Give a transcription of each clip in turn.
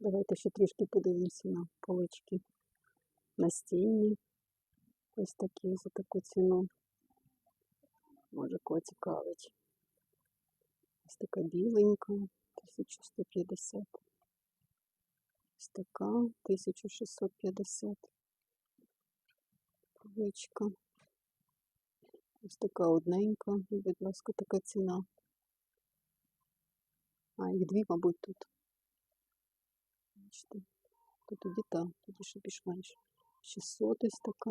Давайте ще трішки подивимося на полички настінні. Ось такі за таку ціну. Може кого цікавить. Ось така біленька, 1150. Ось така 1650. Поличка. Ось така одненька, будь ласка, така ціна. А, їх дві, мабуть, тут. Бачите, то тоді та, тоді ще більш-менш. 600 ось така.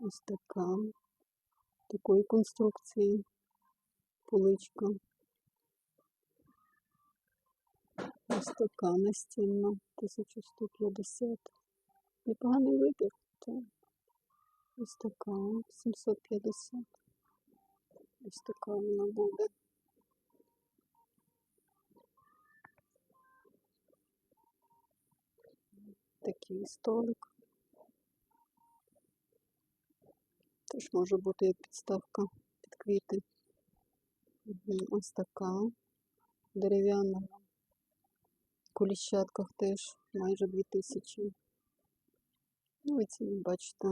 Ось така. Такої конструкції. Поличка. Ось така настінна. 1150. Непоганий вибір. Так. Ось така 750. Ось така вона буде. Такий столик. Теж може бути як підставка під квіти. Ось така дерев'яна. В коліщатках теж майже 2000. Ну і ціни бачите.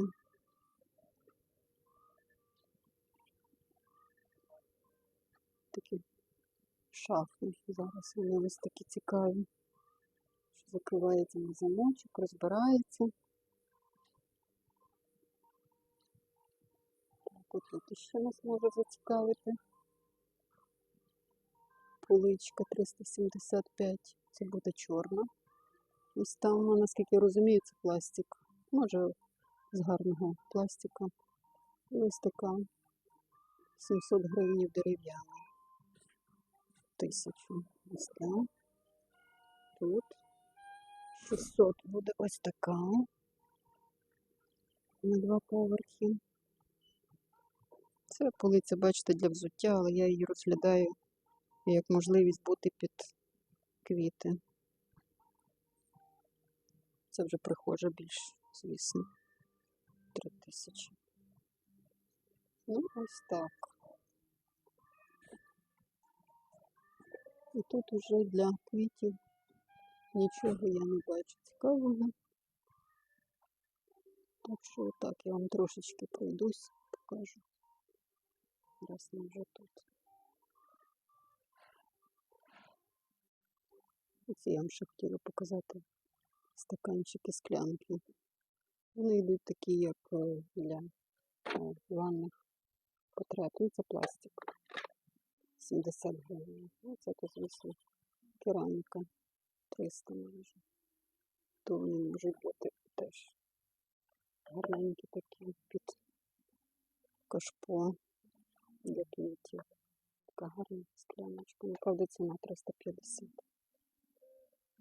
Такі шафи зараз вони ось такі цікаві. Закривається на замочок, розбирається. Так, от тут ще нас може зацікавити. Поличка 375. Це буде чорна. Ось там, ну, наскільки я розумію, це пластик. Може, з гарного пластика. Ось така 700 гривень дерев'яна. Тисячу. Ось так. Тут 600 буде ось така. На два поверхи. Це полиця, бачите, для взуття, але я її розглядаю як можливість бути під квіти. Це вже прихожа більш, звісно. Три тисячі. Ну, ось так. І тут уже для квітів нічого я не бачу цікавого. Так що отак я вам трошечки пройдусь, покажу. Раз ми вже тут. Оці я вам ще хотіла показати стаканчики, склянки. Вони йдуть такі, як е, для е, ванних потреб. Ну, це пластик. 70 гривень. Ну, це то, звісно, кераміка 300 майже. То вони можуть бути теж гарненькі такі під кашпо для квітів. Така гарна скляночка. Ну, правда, ціна 350.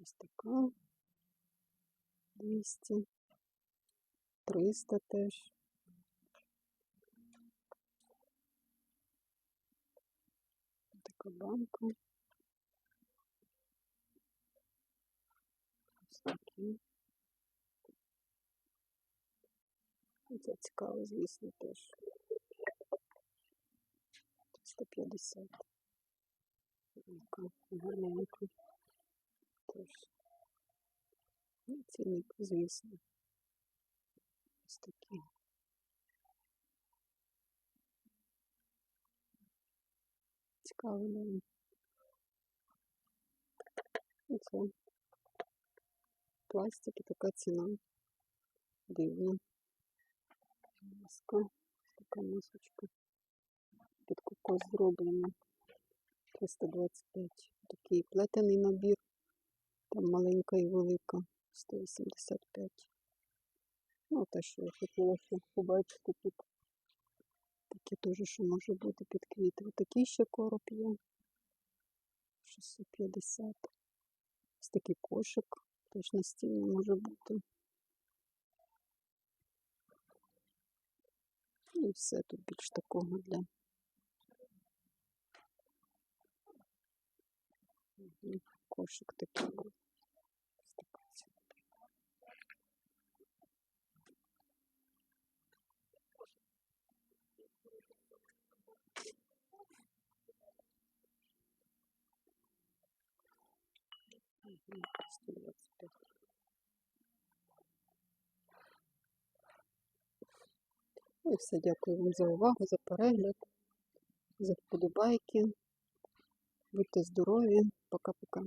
Ось така. 200. 300 теж. Така банка. Ось Ну, Це цікаво, звісно, теж. 350. Така гарненька. Теж. Ну, цінник, звісно. Ось такі. Цікаво, да. І це пластик і така ціна. Дивно. Маска. Така мисочка. Під кокос зроблена. 325. Такий плетений набір. Там маленька і велика. 185. Ну, те, що я хотіла побачити тут. Такі теж, що може бути під квіти. Отакий ще короб є. 650. Ось такий кошик. Теж не може бути. І все тут більш такого для. Кошик такий. 125. Ну і все, дякую вам за увагу, за перегляд, за вподобайки. Будьте здорові. Пока-пока.